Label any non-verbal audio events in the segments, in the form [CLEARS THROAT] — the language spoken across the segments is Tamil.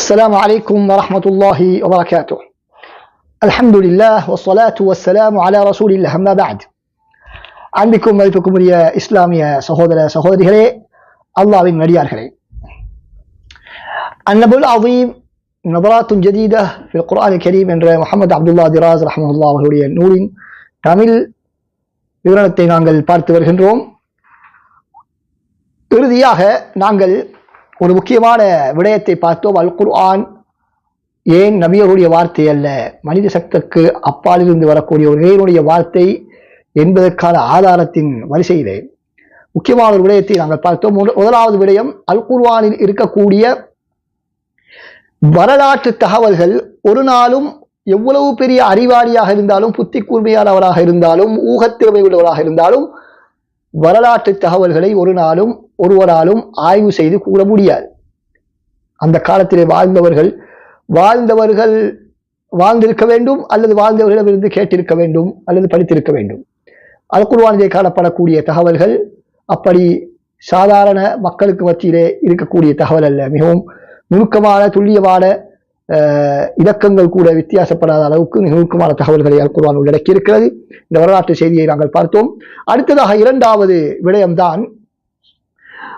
السلام عليكم ورحمة الله وبركاته الحمد لله والصلاة والسلام على رسول الله أما بعد அன்பிக்கும் மதிப்புக்கும் உரிய இஸ்லாமிய சகோதர சகோதரிகளே அல்லாவின் நடிகார்களே அந்நபுல் அதீம் நபராத்துன் ஜதீதா ஃபில் குர்ஆன் கரீம் என்ற முகமது அப்துல்லா திராஸ் ரஹமதுல்லா அவர்களுடைய நூலின் தமிழ் விவரணத்தை நாங்கள் பார்த்து வருகின்றோம் இறுதியாக நாங்கள் ஒரு முக்கியமான விடயத்தை பார்த்தோம். அல் குர்ஆன் ஏன் நபியருடைய வார்த்தை அல்ல? மனித சக்திக்கு அப்பாலிருந்து வரக்கூடிய ஒரு இறைவனுடைய வார்த்தை என்பதற்கான ஆதாரத்தின் வரிசையிலே. முக்கியமான ஒரு விடயத்தை நாங்கள் பார்த்தோம். முதல்- முதலாவது விடயம் அல் குர்வானில் இருக்கக்கூடிய வரலாற்று தகவல்கள் ஒரு நாளும் எவ்வளவு பெரிய அறிவாளியாக இருந்தாலும் புத்தி கூர்மையானவராக இருந்தாலும் ஊகத்திறமை உள்ளவராக இருந்தாலும் வரலாற்று தகவல்களை ஒரு நாளும் ஒருவராலும் ஆய்வு செய்து கூற முடியாது. அந்த காலத்திலே வாழ்ந்தவர்கள் வாழ்ந்தவர்கள் வாழ்ந்திருக்க வேண்டும் அல்லது வாழ்ந்தவர்களிடமிருந்து கேட்டிருக்க வேண்டும் அல்லது படித்திருக்க வேண்டும். அல் குர்ஆனிலே காணப்படக்கூடிய தகவல்கள் அப்படி சாதாரண மக்களுக்கு மத்தியிலே இருக்கக்கூடிய தகவல் அல்ல. மிகவும் நுணுக்கமான துல்லியமான இலக்கங்கள் கூட வித்தியாசப்படாத அளவுக்கு மிக நுணுக்கமான தகவல்களை அல்குர்வான் உள்ளடக்கி இருக்கிறது இந்த வரலாற்று செய்தியை நாங்கள் பார்த்தோம். அடுத்ததாக இரண்டாவது விடயம்தான்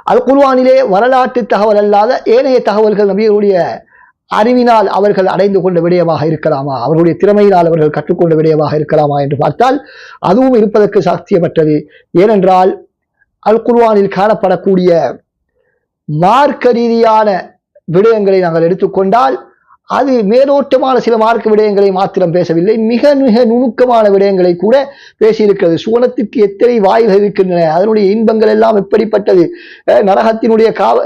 அல் குர்ஆனிலே வரலாற்று தகவல் அல்லாத ஏனைய தகவல்கள் நபியருடைய அறிவினால் அவர்கள் அடைந்து கொண்ட விடயமாக இருக்கலாமா? அவர்களுடைய திறமையினால் அவர்கள் கற்றுக்கொண்ட விடயமாக இருக்கலாமா என்று பார்த்தால் அதுவும் இருப்பதற்கு சாத்தியமற்றது. ஏனென்றால் அல் குர்வானில் காணப்படக்கூடிய மார்க்க ரீதியான விடயங்களை நாங்கள் எடுத்துக்கொண்டால் அது மேலோட்டமான சில மார்க்க விடயங்களை மாத்திரம் பேசவில்லை. மிக மிக நுணுக்கமான விடயங்களை கூட பேசியிருக்கிறது. சுவனத்துக்கு எத்தனை வாயில்கள் இருக்கின்றன? அதனுடைய இன்பங்கள் எல்லாம் எப்படிப்பட்டது? நரகத்தினுடைய காவ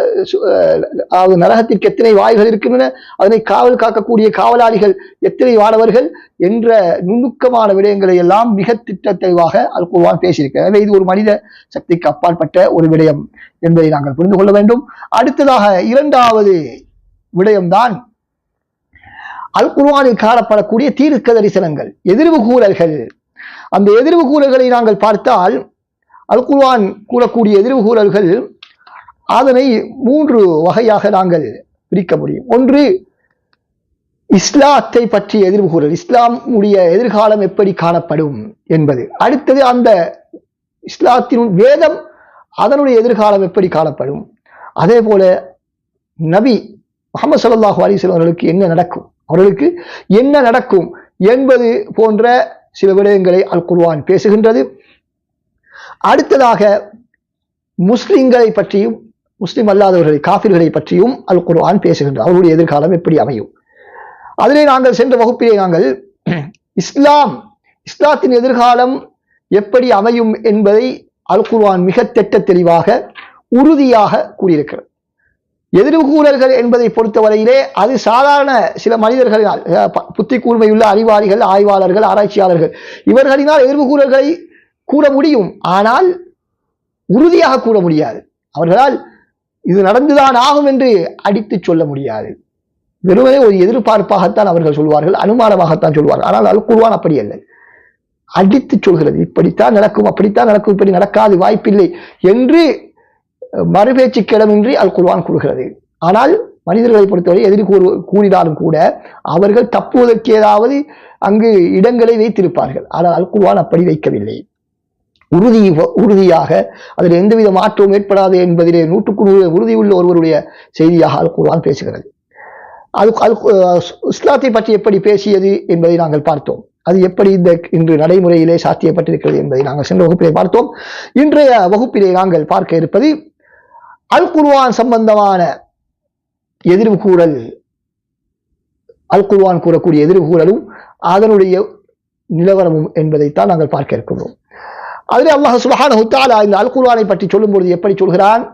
நரகத்திற்கு எத்தனை வாயில்கள் இருக்கின்றன? அதனை காவல் காக்கக்கூடிய காவலாளிகள் எத்தனை வானவர்கள் என்ற நுணுக்கமான விடயங்களை எல்லாம் மிக திட்டத்தைவாக தெளிவாக அல் குர்ஆன் பேசியிருக்கிறது. எனவே இது ஒரு மனித சக்திக்கு அப்பாற்பட்ட ஒரு விடயம் என்பதை நாங்கள் புரிந்து கொள்ள வேண்டும். அடுத்ததாக இரண்டாவது விடயம்தான் அல் குர்ஆனில் காணப்படக்கூடிய தீர்க்க தரிசனங்கள் எதிர்வு கூறல்கள். அந்த எதிர்வு கூறல்களை நாங்கள் பார்த்தால் அல் குர்ஆன் கூறக்கூடிய எதிர்வு கூறல்கள் அதனை மூன்று வகையாக நாங்கள் பிரிக்க முடியும். ஒன்று இஸ்லாத்தை பற்றி எதிர்வு கூறல் இஸ்லாமுடைய எதிர்காலம் எப்படி காணப்படும் என்பது. அடுத்தது அந்த இஸ்லாத்தின் வேதம் அதனுடைய எதிர்காலம் எப்படி காணப்படும். அதே போல நபி முகமது ஸல்லல்லாஹு அலைஹி அவர்களுக்கு என்ன நடக்கும்? அவர்களுக்கு என்ன நடக்கும் என்பது போன்ற சில விடயங்களை அல் குர்ஆன் பேசுகின்றது. அடுத்ததாக முஸ்லிம்களை பற்றியும் முஸ்லிம் அல்லாதவர்களை காஃபிர்களை பற்றியும் அல் குர்ஆன் பேசுகின்றது. அவருடைய எதிர்காலம் எப்படி அமையும்? அதிலே நாங்கள் சென்ற வகுப்பிலே நாங்கள் [CLEARS THROAT] இஸ்லாம் இஸ்லாத்தின் எதிர்காலம் எப்படி அமையும் என்பதை அல் குர்ஆன் மிக திட்ட தெளிவாக உறுதியாக கூறியிருக்கிறது எதிர்கூறல்கள் என்பதை பொறுத்தவரையிலே அது சாதாரண சில மனிதர்களினால் புத்தி கூர்மையுள்ள அறிவாளிகள் ஆய்வாளர்கள் ஆராய்ச்சியாளர்கள் இவர்களினால் எதிர்வுகூறல்களை கூற முடியும். ஆனால் உறுதியாக கூற முடியாது. அவர்களால் இது நடந்துதான் ஆகும் என்று அடித்துச் சொல்ல முடியாது. வெறுமனே ஒரு எதிர்பார்ப்பாகத்தான் அவர்கள் சொல்வார்கள் அனுமானமாகத்தான் சொல்வார்கள். ஆனால் அல் கூறுவான் அப்படி அல்ல. அடித்து சொல்கிறது. இப்படித்தான் நடக்கும் அப்படித்தான் நடக்கும் இப்படி நடக்காது வாய்ப்பில்லை என்று மறுபேச்சு கிடமின்றி அல் குர்வான் கூறுகிறது. ஆனால் மனிதர்களை பொறுத்தவரை எதிரி கூறு கூறினாலும் கூட அவர்கள் தப்புவதற்கு ஏதாவது அங்கு இடங்களை வைத்திருப்பார்கள். ஆனால் அல் அப்படி வைக்கவில்லை. உறுதி உறுதியாக அதில் எந்தவித மாற்றமும் ஏற்படாது என்பதிலே நூற்றுக்கு நூறு உறுதியுள்ள ஒருவருடைய செய்தியாக அல் குர்வான் பேசுகிறது. அது அல் அஹ், இஸ்லாத்தை பற்றி எப்படி பேசியது என்பதை நாங்கள் பார்த்தோம். அது எப்படி இந்த இன்று நடைமுறையிலே சாத்தியப்பட்டிருக்கிறது என்பதை நாங்கள் சென்ற வகுப்பிலே பார்த்தோம். இன்றைய வகுப்பிலே நாங்கள் பார்க்க இருப்பது அல் குர்ஆன் சம்பந்தமான எதிர்வு கூறல் அல் குர்ஆன் கூறக்கூடிய எதிர்வு கூறலும் அதனுடைய நிலவரமும் என்பதைத்தான் நாங்கள் பார்க்க இருக்கின்றோம் அதிலே அல்லாஹ் சுப்ஹானஹு தஆலா இந்த அல் குர்ஆனை பற்றி சொல்லும்பொழுது எப்படி சொல்கிறான்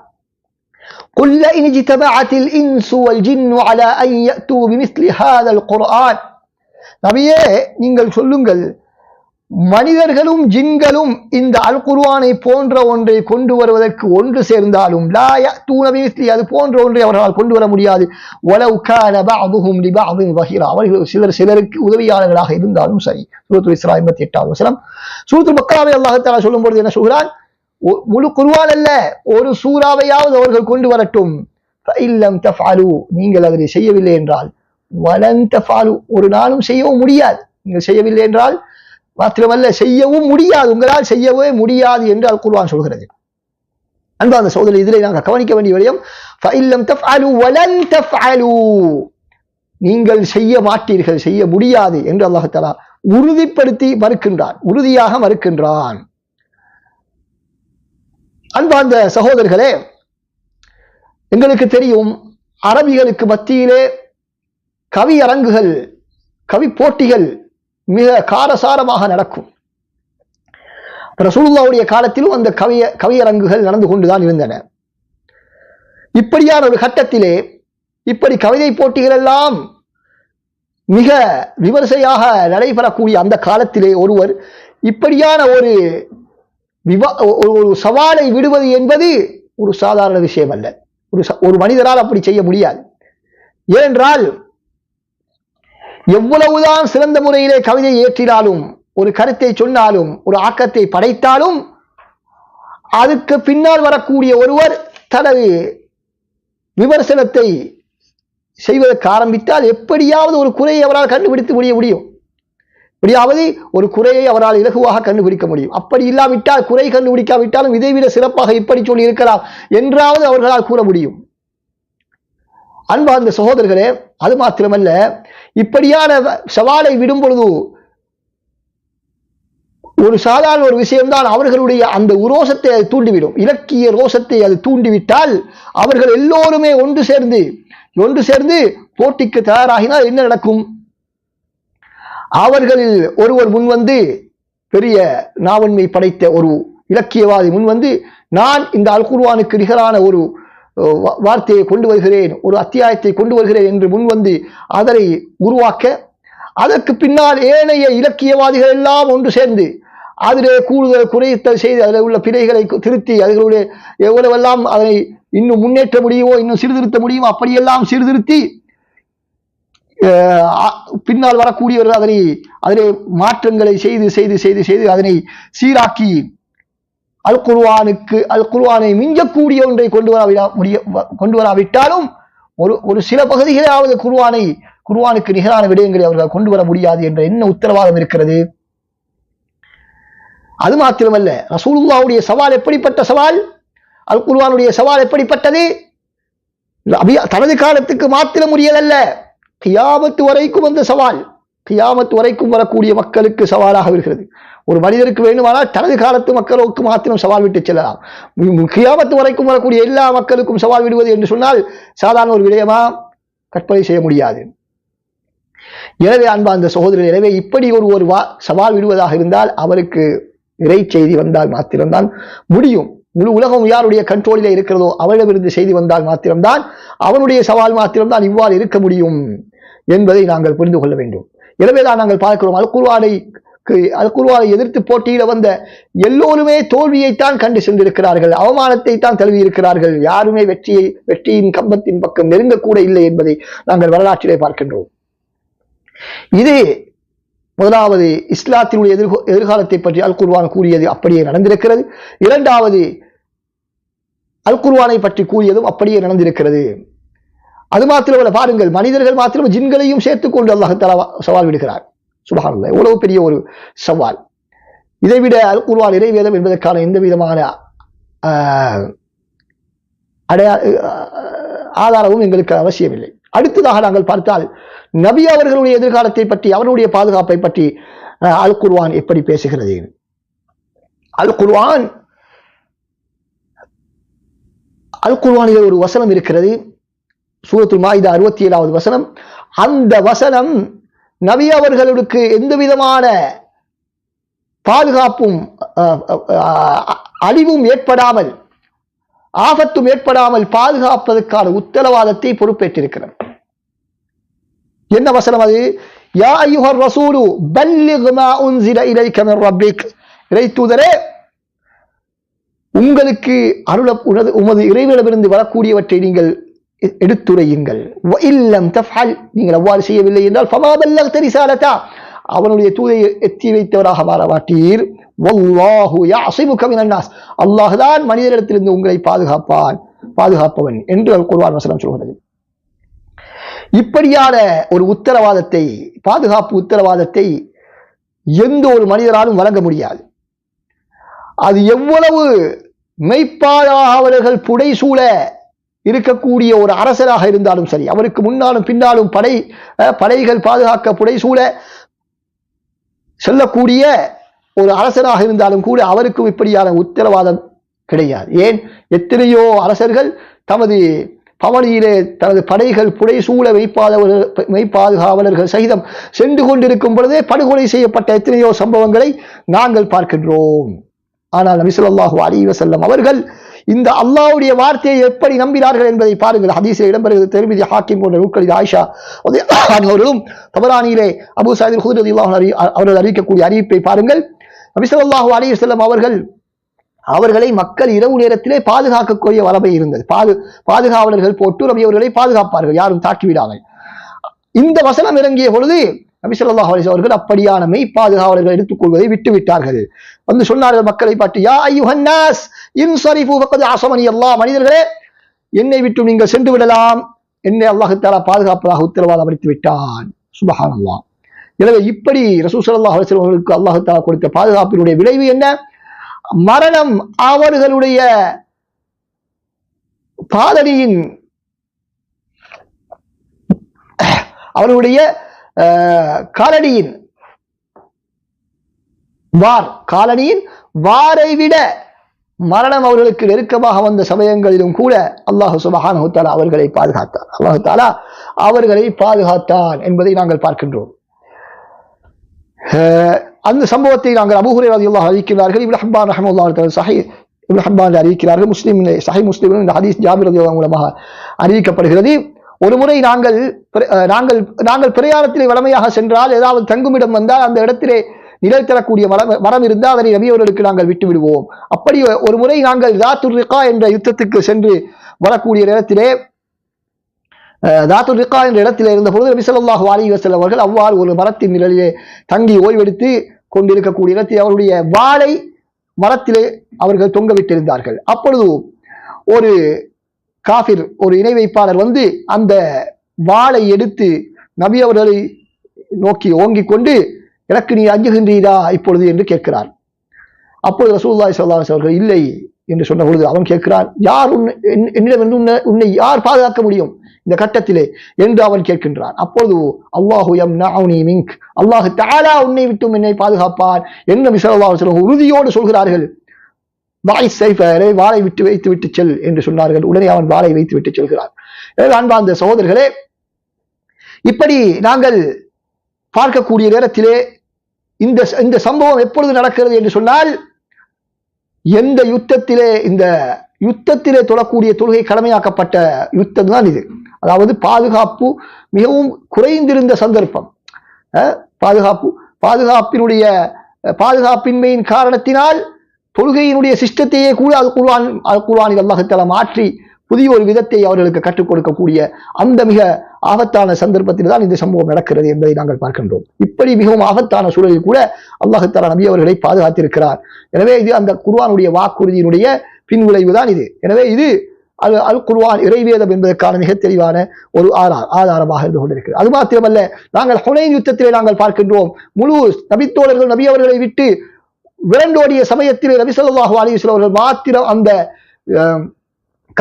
قل لئن اجتمعت الإنس والجن على أن يأتوا بمثل هذا القرآن நபியே நீங்கள் சொல்லுங்கள் மனிதர்களும் ஜின்களும் இந்த அல் குர்வானை போன்ற ஒன்றை கொண்டு வருவதற்கு ஒன்று சேர்ந்தாலும் லாய தூணவீஸ்லி அது போன்ற ஒன்றை அவர்களால் கொண்டு வர முடியாது. அவர்கள் சிலர் சிலருக்கு உதவியாளர்களாக இருந்தாலும் சரி. சூரத்து இஸ்லா ஐம்பத்தி எட்டாவது வசனம் சூரத்து மக்காவை அல்லாஹத்தாலா சொல்லும்போது என்ன சொல்கிறான்? முழு குருவான் அல்ல ஒரு சூறாவையாவது அவர்கள் கொண்டு வரட்டும். இல்லம் தஃபாலு நீங்கள் அதனை செய்யவில்லை என்றால். வலன் ஃபாலு ஒரு நாளும் செய்யவும் முடியாது. நீங்கள் செய்யவில்லை என்றால் மாத்திரமல்ல செய்யவும் முடியாது. உங்களால் செய்யவே முடியாது என்று அல் குர்வான் சொல்கிறது. அன்பா அந்த சோதனை இதில் நாங்கள் கவனிக்க வேண்டிய விடயம் தஃப் தஃஅலு வலன் தஃஅலு. நீங்கள் செய்ய மாட்டீர்கள் செய்ய முடியாது என்று அல்லாஹ் உறுதிப்படுத்தி மறுக்கின்றான் உறுதியாக மறுக்கின்றான். அன்பார்ந்த சகோதரர்களே எங்களுக்கு தெரியும் அரபிகளுக்கு மத்தியிலே கவி அரங்குகள் கவி போட்டிகள் மிக காரசாரமாக நடக்கும். ரசூலுல்லாவுடைய காலத்திலும் அந்த கவிய கவியரங்குகள் நடந்து கொண்டுதான் இருந்தன. இப்படியான ஒரு கட்டத்திலே இப்படி கவிதை போட்டிகள் எல்லாம் மிக விமர்சையாக நடைபெறக்கூடிய அந்த காலத்திலே ஒருவர் இப்படியான ஒரு விவா ஒரு ஒரு சவாலை விடுவது என்பது ஒரு சாதாரண விஷயம் அல்ல ஒரு ச- ஒரு மனிதரால் அப்படி செய்ய முடியாது. ஏனென்றால் எவ்வளவுதான் சிறந்த முறையிலே கவிதை ஏற்றினாலும் ஒரு கருத்தை சொன்னாலும் ஒரு ஆக்கத்தை படைத்தாலும் அதுக்கு பின்னால் வரக்கூடிய ஒருவர் தனது விமர்சனத்தை செய்வதற்கு ஆரம்பித்தால் எப்படியாவது ஒரு குறையை அவரால் கண்டுபிடித்து முடிய முடியும். எப்படியாவது ஒரு குறையை அவரால் இலகுவாக கண்டுபிடிக்க முடியும். அப்படி இல்லாவிட்டால் குறை கண்டுபிடிக்காவிட்டாலும் இதைவிட சிறப்பாக இப்படி சொல்லி இருக்கலாம் என்றாவது அவர்களால் கூற முடியும். அன்பார்ந்த சகோதரர்களே அது மாத்திரமல்ல இப்படியான சவாலை விடும் பொழுது ஒரு சாதாரண ஒரு விஷயம்தான் அவர்களுடைய அந்த உரோசத்தை அது தூண்டிவிடும். இலக்கிய ரோசத்தை அது தூண்டிவிட்டால் அவர்கள் எல்லோருமே ஒன்று சேர்ந்து ஒன்று சேர்ந்து போட்டிக்கு தயாராகினால் என்ன நடக்கும்? அவர்களில் ஒருவர் முன்வந்து பெரிய நாவன்மை படைத்த ஒரு இலக்கியவாதி முன்வந்து நான் இந்த அல்குர்வானுக்கு நிகரான ஒரு வார்த்தையை கொண்டு வருகிறேன் ஒரு அத்தியாயத்தை கொண்டு வருகிறேன் என்று முன்வந்து அதனை உருவாக்க அதற்கு பின்னால் ஏனைய இலக்கியவாதிகள் எல்லாம் ஒன்று சேர்ந்து அதிலே கூடுதல் குறைத்தல் செய்து அதில் உள்ள பிழைகளை திருத்தி அதுகளுடைய எவ்வளவெல்லாம் அதனை இன்னும் முன்னேற்ற முடியுமோ இன்னும் சீர்திருத்த முடியுமோ அப்படியெல்லாம் சீர்திருத்தி பின்னால் வரக்கூடியவர்கள் அதனை அதிலே மாற்றங்களை செய்து செய்து செய்து செய்து அதனை சீராக்கி அல் குர்வானுக்கு அல் குர்வானை மிஞ்சக்கூடிய ஒன்றை கொண்டு வராவிடா முடிய கொண்டு வராவிட்டாலும் ஒரு ஒரு சில பகுதிகளாவது குர்வானை குர்வானுக்கு நிகரான விடயங்களை அவர்கள் கொண்டு வர முடியாது என்ற என்ன உத்தரவாதம் இருக்கிறது? அது மாத்திரமல்ல ரசூலுல்லாவுடைய சவால் எப்படிப்பட்ட சவால்? அல் குர்வானுடைய சவால் எப்படிப்பட்டது? அபியா- தனது காலத்துக்கு மாத்திரம் உரியதல்ல கியாபத்து வரைக்கும் வந்த சவால். கியாமத்து வரைக்கும் வரக்கூடிய மக்களுக்கு சவாலாக இருக்கிறது ஒரு மனிதருக்கு வேண்டுமானால் தனது காலத்து மக்களுக்கு மாத்திரம் சவால் விட்டு செல்லலாம். கியாமத்து வரைக்கும் வரக்கூடிய எல்லா மக்களுக்கும் சவால் விடுவது என்று சொன்னால் சாதாரண ஒரு விடயமா கற்பனை செய்ய முடியாது. எனவே அன்பார்ந்த சகோதரர் எனவே இப்படி ஒரு ஒரு வா சவால் விடுவதாக இருந்தால் அவருக்கு இறை செய்தி வந்தால் மாத்திரம்தான் முடியும். முழு உலகம் யாருடைய கண்ட்ரோலில் இருக்கிறதோ அவரிடமிருந்து செய்தி வந்தால் மாத்திரம்தான் அவனுடைய சவால் மாத்திரம்தான் இவ்வாறு இருக்க முடியும் என்பதை நாங்கள் புரிந்து கொள்ள வேண்டும். எனவேதான் நாங்கள் பார்க்கிறோம். அல் அல்குர்வானை எதிர்த்து போட்டியிட வந்த எல்லோருமே தோல்வியைத்தான் கண்டு சென்றிருக்கிறார்கள். அவமானத்தை தான் தழுவியிருக்கிறார்கள். யாருமே வெற்றியை வெற்றியின் கம்பத்தின் பக்கம் நெருங்கக்கூட இல்லை என்பதை நாங்கள் வரலாற்றிலே பார்க்கின்றோம். இது முதலாவது இஸ்லாத்தினுடைய எதிர்கோ எதிர்காலத்தை பற்றி அல்குர்வான் கூறியது அப்படியே நடந்திருக்கிறது. இரண்டாவது அல்குர்வானை பற்றி கூறியதும் அப்படியே நடந்திருக்கிறது. அது மாத்திரமல்ல பாருங்கள் மனிதர்கள் மாத்திரம் ஜின்களையும் சேர்த்துக் கொண்டு அல்லாஹ் தஆலா சவால் விடுகிறார். சுபஹானல்லாஹ் எவ்வளவு பெரிய ஒரு சவால். இதைவிட அல் குர்ஆன் இறைவேதம் என்பதற்கான எந்த விதமான ஆஹ், அடையா ஆதாரமும் எங்களுக்கு அவசியமில்லை. அடுத்ததாக நாங்கள் பார்த்தால் நபி அவர்களுடைய எதிர்காலத்தை பற்றி அவருடைய பாதுகாப்பை பற்றி அல் குர்வான் எப்படி பேசுகிறது? அல் குர்வான் அல் குர்ஆனிலே ஒரு வசனம் இருக்கிறது. சூரத்துல் மாயிதா அறுபத்தி ஏழாவது வசனம் அந்த வசனம் நபி அவர்களுக்கு எந்த விதமான பாதுகாப்பும் அழிவும் ஏற்படாமல் ஆபத்தும் ஏற்படாமல் பாதுகாப்பதற்கான உத்தரவாதத்தை பொறுப்பேற்றிருக்கிறார். என்ன வசனம் அது? யா ஐயுஹர் ரசூலு பல்லிக் மா உன்சில இலைக்க மின் ரப்பிக். இறை தூதரே உங்களுக்கு அருள உனது உமது இறைவனிடமிருந்து வரக்கூடியவற்றை நீங்கள் எடுத்துரையுங்கள். இல்லம் தஃஅல் நீங்கள் அவ்வாறு செய்யவில்லை என்றால் ஃபமா அவனுடைய தூதை எத்தி வைத்தவராக மாற மாட்டீர் மனிதரிடத்திலிருந்து உங்களை பாதுகாப்பான் பாதுகாப்பவன் என்று அல் வசனம் சொல்கிறது. இப்படியான ஒரு உத்தரவாதத்தை பாதுகாப்பு உத்தரவாதத்தை எந்த ஒரு மனிதராலும் வழங்க முடியாது. அது எவ்வளவு மெய்ப்பாளர்கள் புடைசூழ இருக்கக்கூடிய ஒரு அரசராக இருந்தாலும் சரி அவருக்கு முன்னாலும் பின்னாலும் படை படைகள் பாதுகாக்க புடைசூழ செல்லக்கூடிய ஒரு அரசராக இருந்தாலும் கூட அவருக்கும் இப்படியான உத்தரவாதம் கிடையாது. ஏன்? எத்தனையோ அரசர்கள் தமது பவனியிலே தனது படைகள் புடைசூழ மெய்ப்பாதவர்கள் மெய்ப்பாதுகாவலர்கள் சகிதம் சென்று கொண்டிருக்கும் பொழுதே படுகொலை செய்யப்பட்ட எத்தனையோ சம்பவங்களை நாங்கள் பார்க்கின்றோம். ஆனால் நபிசுல்லாஹு அலி வசல்லம் அவர்கள் இந்த அல்லாவுடைய வார்த்தையை எப்படி நம்பினார்கள் என்பதை பாருங்கள். ஹதீஸில் இடம்பெறுகிறது திருமதி ஹாக்கிம் போன்ற நூல்களில் ஆயிஷா அவர்களும் தபரானியிலே அபு சயீத் ஹுதரதி அறி- அவர்கள் அறிவிக்கக்கூடிய அறிவிப்பை பாருங்கள். நபி அலி செல்லம் அவர்கள் அவர்களை மக்கள் இரவு நேரத்திலே பாதுகாக்கக்கூடிய வரவை இருந்தது. பாது பாதுகாவலர்கள் போட்டு நபி அவர்களை பாதுகாப்பார்கள் யாரும் தாக்கிவிடாமல். இந்த வசனம் இறங்கிய பொழுது நபி ஸல்லல்லாஹு அலைஹி அவர்கள் அப்படியான மெய் பாதுகாவலர்கள் எடுத்துக்கொள்வதை விட்டுவிட்டார்கள். வந்து சொன்னார்கள் மக்களை பார்த்து யா ஐயுஹன் நாஸ் இன்சரிஃபு ஃபக்கத் அஸமனி அல்லாஹ். மனிதர்களே என்னை விட்டு நீங்கள் சென்று விடலாம். என்னை அல்லாஹ் பாதுகாப்பதாக உத்தரவாதம் அளித்து விட்டான். சுபஹான் அல்லா எனவே இப்படி ரசூசல்லா ஸல்லல்லாஹு அவர்களுக்கு அல்லாஹ் கொடுத்த பாதுகாப்பினுடைய விளைவு என்ன? மரணம் அவர்களுடைய பாதடியின் அவர்களுடைய காலடியின் வார் காலடியின் வாரை விட மரணம் அவர்களுக்கு நெருக்கமாக வந்த சமயங்களிலும் கூட அல்லாஹு சுபஹானஹு தஆலா அவர்களை பாதுகாத்தார் அல்லாஹு தாலா அவர்களை பாதுகாத்தான் என்பதை நாங்கள் பார்க்கின்றோம். அந்த சம்பவத்தை நாங்கள் அபூ ஹுரைரா அறிவிக்கிறார்கள் இப்னு ஹப்பான் ரஹமுல்லா சஹி சஹீஹ் இப்னு ஹப்பான் அறிவிக்கிறார்கள். முஸ்லீம் சஹி முஸ்லீம் இந்த ஹதீஸ் ஜாபிர் மூலமாக அறிவிக்கப்படுகிறது. ஒரு முறை நாங்கள் பிர- அஹ், நாங்கள் நாங்கள் பிரயாணத்திலே வளமையாக சென்றால் ஏதாவது தங்குமிடம் வந்தால் அந்த இடத்திலே நிழல் தரக்கூடிய மரம் மரம் இருந்தால் அதனை நபியவர்களுக்கு நாங்கள் விட்டு விடுவோம். அப்படி ஒரு முறை நாங்கள் தாத்துர் ரிகா என்ற யுத்தத்துக்கு சென்று வரக்கூடிய நேரத்திலே தாத்துர் ரிகா என்ற இடத்தில் இருந்தபோது பொழுது நபி ஸல்லல்லாஹு அவர்கள் அவ்வாறு ஒரு மரத்தின் நிழலிலே தங்கி ஓய்வெடுத்து கொண்டிருக்கக்கூடிய இடத்தில் அவருடைய வாளை மரத்திலே அவர்கள் தொங்கவிட்டிருந்தார்கள் அப்பொழுது ஒரு காஃபிர் ஒரு இணை வைப்பாளர் வந்து அந்த வாளை எடுத்து நபி அவர்களை நோக்கி ஓங்கிக் கொண்டு எனக்கு நீ அஞ்சுகின்றீரா இப்பொழுது? என்று கேட்கிறார். அப்பொழுது ரசூல்லாய் சல்லாஸ் அவர்கள் இல்லை என்று சொன்ன பொழுது அவன் கேட்கிறான் யார் உன்னை என்- என்னிடம் உன்னை உன்னை யார் பாதுகாக்க முடியும் இந்த கட்டத்திலே? என்று அவன் கேட்கின்றான். அப்பொழுது அல்லாஹு யம்னஉனி மின்க் அல்லாஹ் தஆலா உன்னை விட்டும் என்னை பாதுகாப்பான் என்று நபி உறுதியோடு சொல்கிறார்கள். வாய் சைஃபரை வாளை விட்டு வைத்து விட்டு செல் என்று சொன்னார்கள். உடனே அவன் வாளை வைத்து விட்டு செல்கிறான். அன்பார்ந்த சகோதரர்களே இப்படி நாங்கள் பார்க்கக்கூடிய நேரத்திலே இந்த இந்த சம்பவம் எப்பொழுது நடக்கிறது என்று சொன்னால் எந்த யுத்தத்திலே இந்த யுத்தத்திலே தொழக்கூடிய தொழுகை கடமையாக்கப்பட்ட யுத்தம் தான் இது. அதாவது பாதுகாப்பு மிகவும் குறைந்திருந்த சந்தர்ப்பம். அஹ், பாதுகாப்பு பாதுகாப்பினுடைய பாதுகாப்பின்மையின் காரணத்தினால் தொழுகையினுடைய சிஸ்டத்தையே கூட அது குர்வான் அது குர்ஆனில் அல்லாஹத்தால மாற்றி புதிய ஒரு விதத்தை அவர்களுக்கு கற்றுக் கொடுக்கக்கூடிய அந்த மிக ஆபத்தான சந்தர்ப்பத்தில் தான் இந்த சம்பவம் நடக்கிறது என்பதை நாங்கள் பார்க்கின்றோம். இப்படி மிகவும் ஆபத்தான சூழலில் கூட அல்லாஹத்தாலா நபி அவர்களை பாதுகாத்திருக்கிறார். எனவே இது அந்த குர்வானுடைய வாக்குறுதியினுடைய பின்விளைவு தான் இது. எனவே இது அல் அல் குர்வான் இறைவேதம் என்பதற்கான மிக தெளிவான ஒரு ஆதார ஆதாரமாக இருந்து கொண்டிருக்கிறது. அது மாத்திரமல்ல நாங்கள் ஹுனைன் யுத்தத்திலே நாங்கள் பார்க்கின்றோம். முழு நபித்தோழர்கள் நபி அவர்களை விட்டு விரண்டோடிய சமயத்தில் ரவிசல்லாஹு ஸல்லல்லாஹு அவர்கள் மாத்திரம் அந்த அஹ்,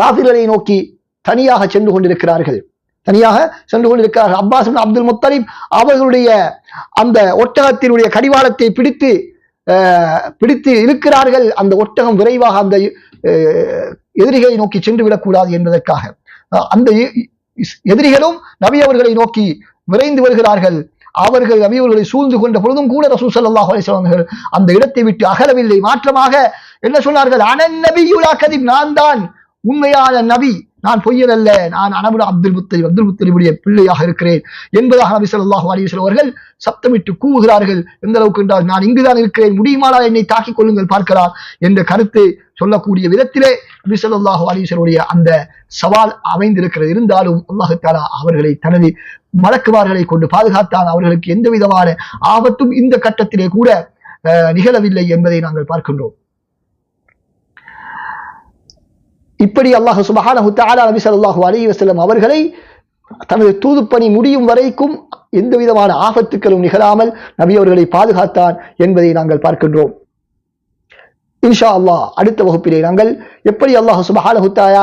காபிர்களை நோக்கி தனியாக சென்று கொண்டிருக்கிறார்கள். தனியாக சென்று கொண்டிருக்கிறார்கள். அப்பாஸ் அப்துல் முத்தலிப் அவர்களுடைய அந்த ஒட்டகத்தினுடைய கடிவாளத்தை பிடித்து பிடித்து இழுக்கிறார்கள். அந்த ஒட்டகம் விரைவாக அந்த எதிரிகளை நோக்கி சென்று விடக்கூடாது என்பதற்காக. அந்த இஸ்- எதிரிகளும் நபி அவர்களை நோக்கி விரைந்து வருகிறார்கள். அவர்கள் நபி அவர்களை சூழ்ந்து கொண்ட பொழுதும் கூட ரசூ சல்லாஹ் அலைஹி அந்த இடத்தை விட்டு அகலவில்லை. மாற்றமாக என்ன சொன்னார்கள்? அனன் கதிப் நான் தான் உண்மையான நபி. நான் பொய்யதல்ல நான் அனபுல அப்துல் முத்தலிப் அப்துல் முத்தலிபுடைய பிள்ளையாக இருக்கிறேன் என்பதாக நபி ஸல்லல்லாஹு அலைஹி அவர்கள் சப்தமிட்டு கூவுகிறார்கள். எந்த அளவுக்கு என்றால் நான் இங்குதான் இருக்கிறேன் முடியுமானால் என்னை தாக்கிக் கொள்ளுங்கள் பார்க்கலாம் என்ற கருத்தை சொல்லக்கூடிய விதத்திலே நபி ஸல்லல்லாஹு அலைஹி அந்த சவால் அமைந்திருக்கிறது. இருந்தாலும் அல்லாஹாலா அவர்களை தனது மலக்குமார்களை கொண்டு பாதுகாத்தான். அவர்களுக்கு எந்த விதமான ஆபத்தும் இந்த கட்டத்திலே கூட அஹ், நிகழவில்லை என்பதை நாங்கள் பார்க்கின்றோம். இப்படி அல்லாஹ் சுபஹான ஹுத்தாலா நபி ஸல்லல்லாஹு அலி வசலம் அவர்களை தனது தூதுப்பணி முடியும் வரைக்கும் எந்த விதமான ஆபத்துக்களும் நிகழாமல் நபி அவர்களை பாதுகாத்தான் என்பதை நாங்கள் பார்க்கின்றோம். இன்ஷா அல்லாஹ் அடுத்த வகுப்பிலே நாங்கள் எப்படி அல்லாஹ் சுபஹான ஹுத்தாயா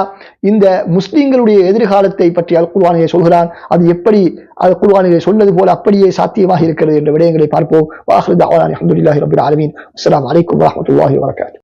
இந்த முஸ்லீம்களுடைய எதிர்காலத்தை பற்றி அல் குர்வானிலே சொல்கிறான் அது எப்படி அல் குர்வானிலே சொன்னது போல அப்படியே சாத்தியமாக இருக்கிறது என்ற விடயங்களை பார்ப்போம். வாஹிரு அஹமதுல்லாஹி ரபுல் ரப்பில் ஆலமீன். அஸ்ஸலாமு அலைக்கும் வரஹ்மத்துல்லாஹி